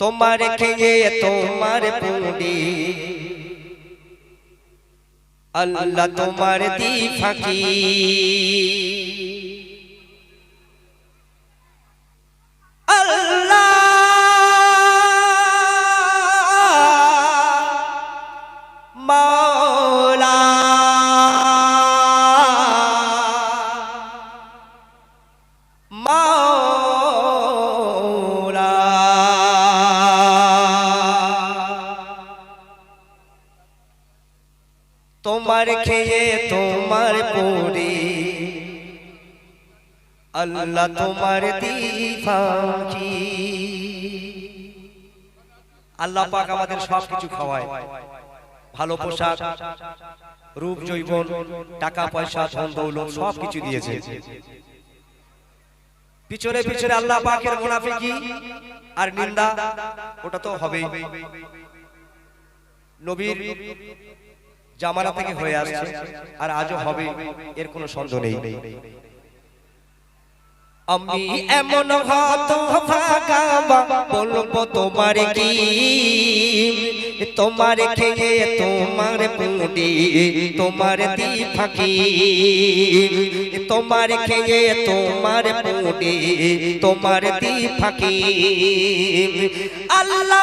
তোমার খেয়ে তোমার পুরি আল্লাহ তোমার দি ফাঁকি। তোমার খেয়ে তোমার পরে। আল্লাহ তোমার দিফাকি আল্লাহ পাক আমাদের সব কিছু খাওয়ায়। ভালো পোশাক, রূপ, জৈবন, টাকা, পয়সা, ধন, দৌলত সব কিছু দিয়েছে। পিছনে পিছনে আল্লাহ পাকের মুনাফিকি আর নিন্দা, ওটা তো হবেই। নবীর জামানা থেকে হয়ে আসছে আর আজও হবে এর কোনো সন্দেহ নেই। আমি এমন হত ভাগাবা বলব তোমার কি? তোমার খেয়ে তোমার পুডি তোমার দি ফাঁকি তোমার খেয়ে তোমার পুডি তোমার দি ফাঁকি। আল্লাহ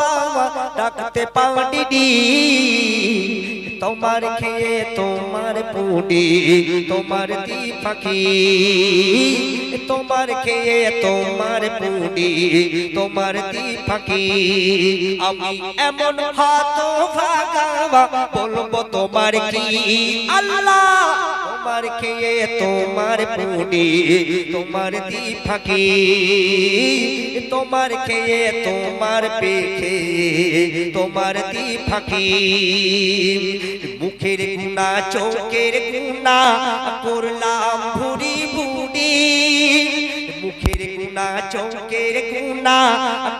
ডাকতে পারিনি তোমার খেয়ে তোমার পুডি তোমার দি পাখি তোমার খেয়ে তোমার পুডি তোমার দি পাখি আমি এমন হাত ভাগাবা, বলব তোমার কি? আল্লাহ! তোমার খেয়ে, তোমার পুডি তোমার দি ফাঁকি, তোমার খেয়ে, তোমার পেখে, তোমার দি ফাঁকি। মুখের গুণা, চোখের গুণা, করলাম ভুরি বুড়ি মুখের গুণা, চোখের গুণা,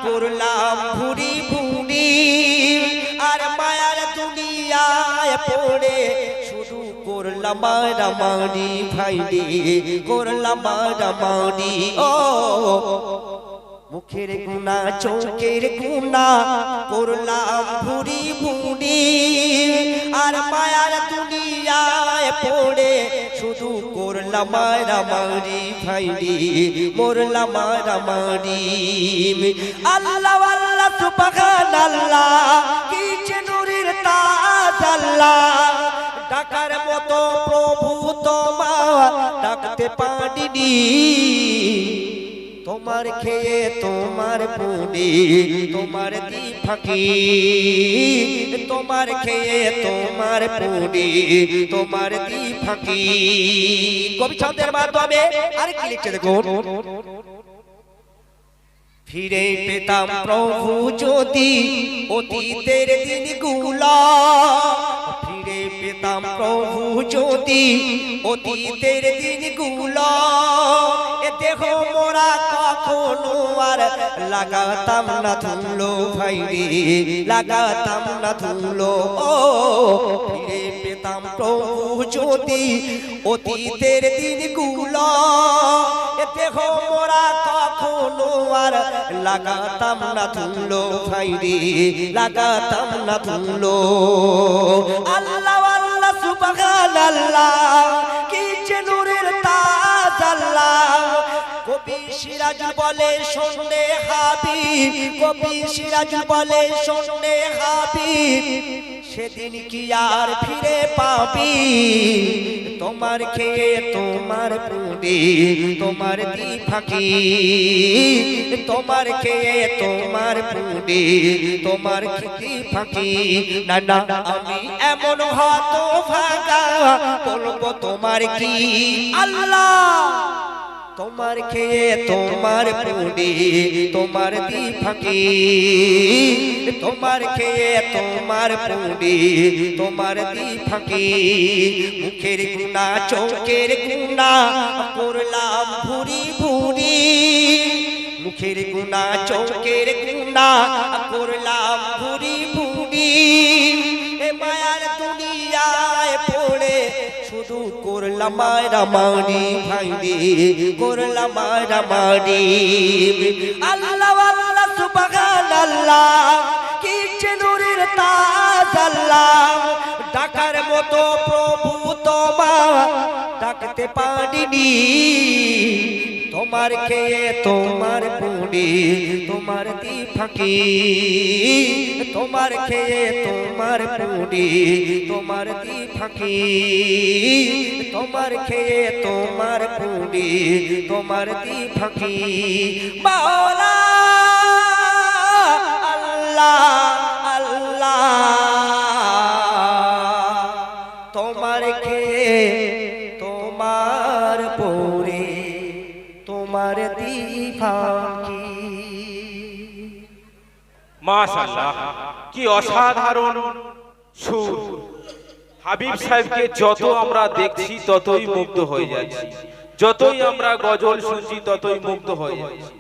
করলাম ভুরি বুড়ি আর মায়ার দুনিয়ায় পড়ে করলাম মারামারি ভাই রে করলাম মারামারি ও মুখের গুণা, চোখের গুণা, করলাম ভুরি ভুরি। আর মায়ার দুনিয়ায় পড়ে শুধু করলাম মারামারি ভাই রে করলাম মারামারি আল্লাহ আল্লাহ, সুবহানাল্লাহ, কি যে নূরের তাজ আল্লাহ। ডাকার মতো প্রভু তোমার ডাকতে পারিনি। তোমার খেয়ে তোমার পুনি, তোমার দি ফাঁকি। তোমার খেয়ে তোমার পুনি, তোমার দি ফাঁকি। কবি ছন্দের মাধ্যমে আরেকটি লিখছে দেখুন। ফিরে পেতাম প্রভু যদি অতীতের দিনগুলা পেতাম প্রভু যদি অতীতের দিনগুলা। এ দেহ মোরা কখনো আর লাগাতাম না ধুলো ভাই রে, লাগাতাম না ধুলো। ও পেতাম প্রভু যদি অতীতের দিনগুলো। দেহ মোরা কখনো আর লাগাতাম না ধুলো ভাই রে, লাগাতাম না ধুলো। আল্লাহ কবি সিরাজ বলে শোনে হাবিব কবি সিরাজ বলে শোনে হাবিব। সেদিন কি আর ফিরে পাবি? তোমার খেয়ে তোমার পুরি তোমার দি ফাঁকি। তোমার খেয়ে তোমার পুরি তোমার খেতে ফাঁকি। না না, আমি এমন হত ভাগা বলব তোমার কি আল্লাহ? তোমার খেয়ে, তোমার পুডি তোমার দি ফাঁকি। তোমার খেয়ে, তোমার পুডি তোমার দি ফাঁকি। মুখের গুণা, চোখের গুণা, করলাম ভুরি ভুরি। মুখের গুণা, চোখের গুণা, করলাম ভুরি শুধু করলাম রামানি ভাইরে করলাম রামানি আল্লাহ আল্লাহ সুবহান আল্লাহ কি চেনুরের তাজ আল্লাহ। ডাকার মতো প্রভু তোমার ডাকতে পারিনি। তোমার খেয়ে তোমার পুডি তোমার দি ফাঁকি। তোমার খেয়ে, তোমার পুরি তোমার দি ফাঁকি, তোমার খেয়ে, তোমার পুরি তোমার দি ফাঁকি। মাওলা, আল্লাহ আল্লাহ। মাশাআল্লাহ, কি অসাধারণ সুর। হাবিব সাহেবকে যত আমরা দেখছি, ততই মুগ্ধ হয়ে যাচ্ছি। যতই আমরা গজল শুনছি, ততই মুগ্ধ হয়ে যাচ্ছি।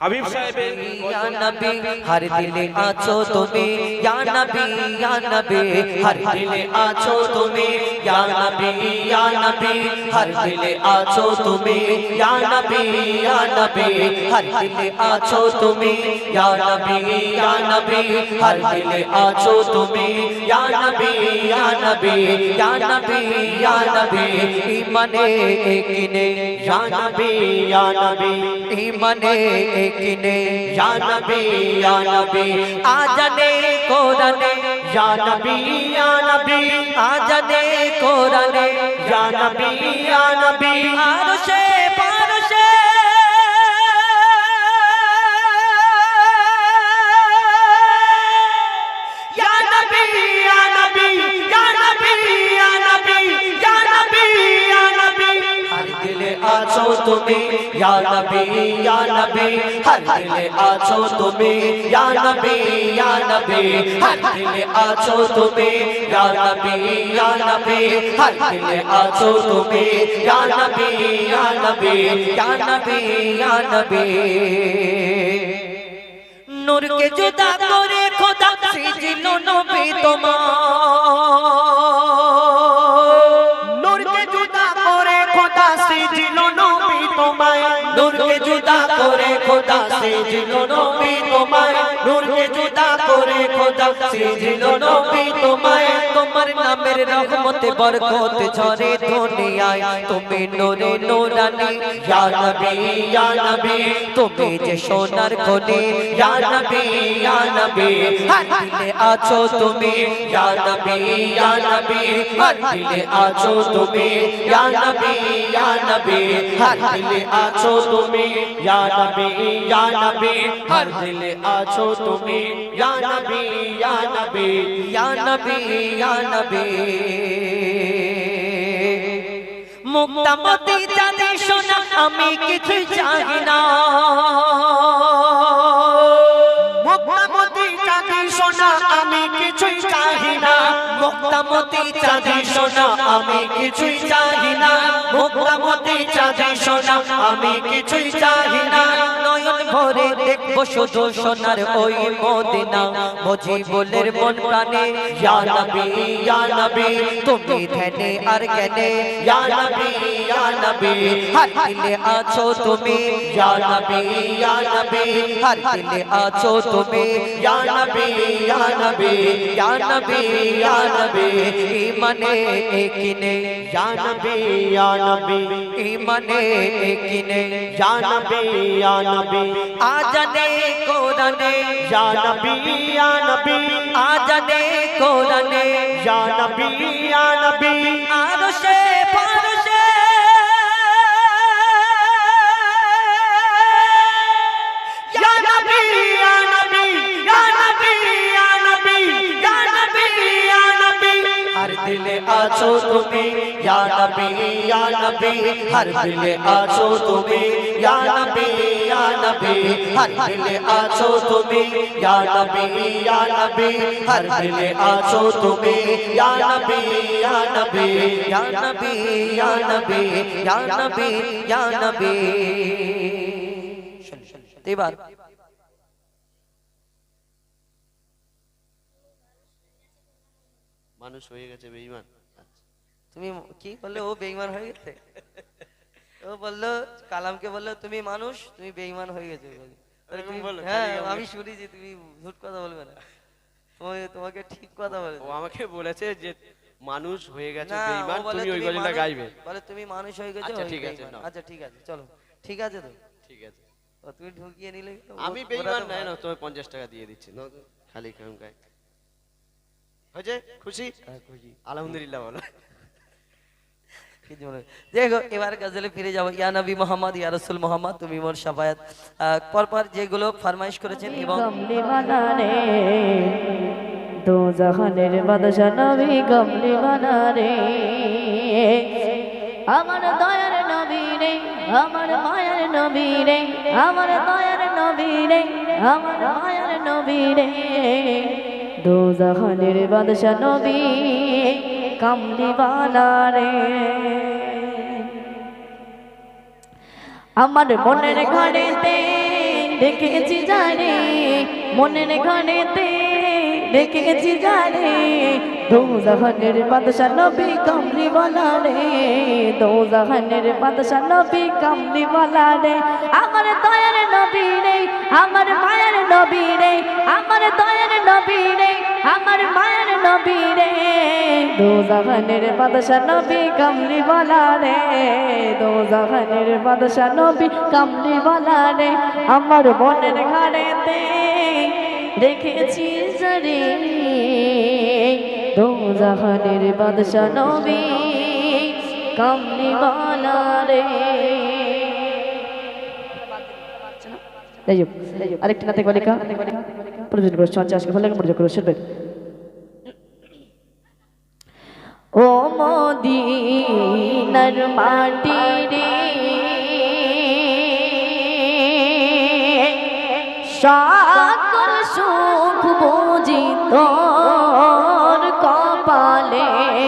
हबीब साहब हर दिले आछो तुम्ही या नबी या नबी हर दिले आछो तुम्ही या नबी या नबी हर दिले आछो तुम्ही या नबी या नबी हर दिले आछो तुम्ही या नबी या नबी हर दिले आछो तुम्ही या नबी या नबी या नबी या नबी ईमाने एकिने या नबी या नबी কিনে জানবি আনবি আজানে কোরআনে জানবি আনবি আজানে কোরআনে জানবি আনবি আর সে ইয়া নবী হর দিলে আছো তুমি ইয়া নবী ইয়া নবী হর দিলে জুদা করে খোদা সিজিল নবী তোমার নূরকে জুদা করে খোদা সিজিল নবী তোমায় তোমায়, নূরকে জুদা করে খোদা সিজিল নবী তোমায়। দুনিয়ায়, তুমি নূরে নূরানি, ইয়া নবী তুমি যে সোনার খনি, ইয়া নবী আছো তুমি, ইয়া নবী আছো তুমি, ইয়া নবী দিলে আছো তুমি, ইয়া নবী ইয়া নবী। হর দিলে আছো তুমি, ইয়া নবী ইয়া নবী ইয়া নবী ইয়া নবী। মুক্তামতি জানি শোনা, আমি কিছু জানি না। না। মুক্তামতি চাঁদি সোনা, আমি কিছুই চাহি না। মুক্তামতি চাঁদি সোনা, আমি কিছুই চাহি না। নয়ন ভরে দেখব শুধু সোনার ওই মদিনা। বুঝি বলের মন প্রাণে, ইয়া নবী ইয়া নবী, তুমি ধ্যানে আর জ্ঞানে, ইয়া নবী ইয়া নবী হর দিলে আছো তুমি, ইয়া নবী ইয়া নবী হর দিলে আছো তুমি, ইয়া নবী ইয়া নবী ইয়া নবী ইয়া নবী, ইমানে একিনে, ইয়া নবী ইয়া নবী, ইমানে একিনে, ইয়া নবী ইয়া নবী আজানে কোরআনে। ইয়া নবী ইয়া নবী। আজানে কোরআনে। ইয়া নবী ইয়া নবী। দিলে আছো তুমি ইয়া নবী ইয়া নবী হর দিলে আছো তুমি ইয়া নবী ইয়া নবী হর দিলে আছো তুমি ইয়া নবী ইয়া নবী হর দিলে আছো তুমি ইয়া নবী ইয়া নবী ইয়া নবী ইয়া নবী ইয়া নবী ইয়া নবী এবার মানুষ হয়ে গেছে বেঈমান তুমি কি বললে? ও বেঈমান হয়ে গেছে। ও বলল কালামকে বলল তুমি মানুষ তুমি বেঈমান হয়ে গেছে। হ্যাঁ আমি শুনেছি তুমি ঝুট কথা বলবে না। তোমাকে ঠিক কথা বলে ও আমাকে বলেছে যে মানুষ হয়ে গেছে না বেঈমান তুমি ওই গজলটা গাইবে। বলে তুমি মানুষ হয়ে গেছো আচ্ছা, ঠিক আছে, আচ্ছা ঠিক আছে চলো। ঠিক আছে তো? ঠিক আছে। ও তুমি ঢুকিয়ে নিলে আমি বেঈমান নাই না তোমায় পঞ্চাশ টাকা দিয়ে দিচ্ছি। তো, খালি খাম গায়ে। হয়েছে? খুশি? হ্যাঁ, খুশি। আলহামদুলিল্লাহ বলো দেখো এবার গজলে ফিরে যাব। ইয়া মোহাম্মদ, ইয়া রসুল মোহাম্মদ, তুমি মোর সাফায়াত। পরপর যেগুলো ফরমাইশ করেছেন এবং দো জাহানের বাদশা নবী বানারে আমার দয়ার নবী রে, আমার মায়ের নবী রে, আমার দয়ার নবী রে, আমার মায়ের নবী রে। দো জাহানের বাদশা নবী কামলি রে। আমার মনের ঘরেতে দেখেছি জানে মনের ঘরেতে দেখেছি জানে দো বাদশা নবী কামলি রে দো বাদশা নবী কামলি রে। আমার দয়ার নবী রে, আমার মায়ের নবী রে, আমার দয়ার নবী রে, আমার মায়ের নবী রে। দো জাহানের বাদশা নবী কামলি বলা রে দো জাহানের বাদশা নবী কামলি বলা রে। আমার মনের ঘরেতে রেখেছি জরে দো জাহানের বাদশা নবী, কামলি বলা রে। আরেকটি নাতে বালিকা। প্রয়োজন করে চর্চা আজকে ভালো লাগে প্রয়োজন করে শুনবেন। ও মদিনার মাটি রে সকল সুখ বুঝি তোর কপালে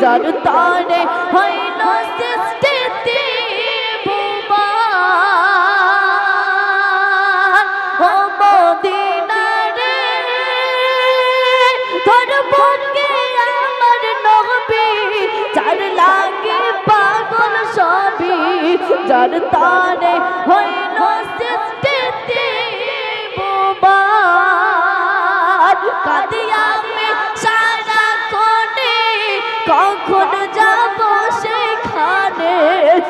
যার তারে হইল সৃষ্টিতে যার তারে হইল সৃষ্টিতে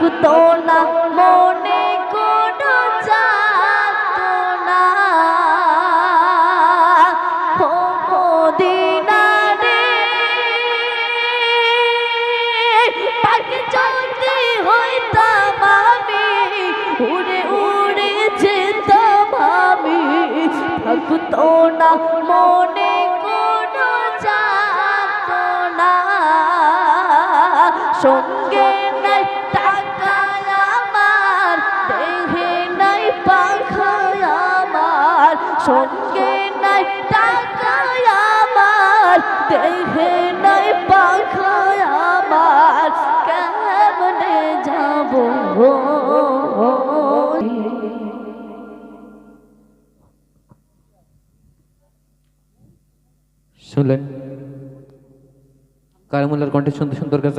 escutou সঙ্গে নাই টাকা আমার, দেহে নাই পাখা আমার, কেমনে যাব? শুনলেন? কারমুল্লার কণ্ঠে সুন্দর সুন্দর গাছ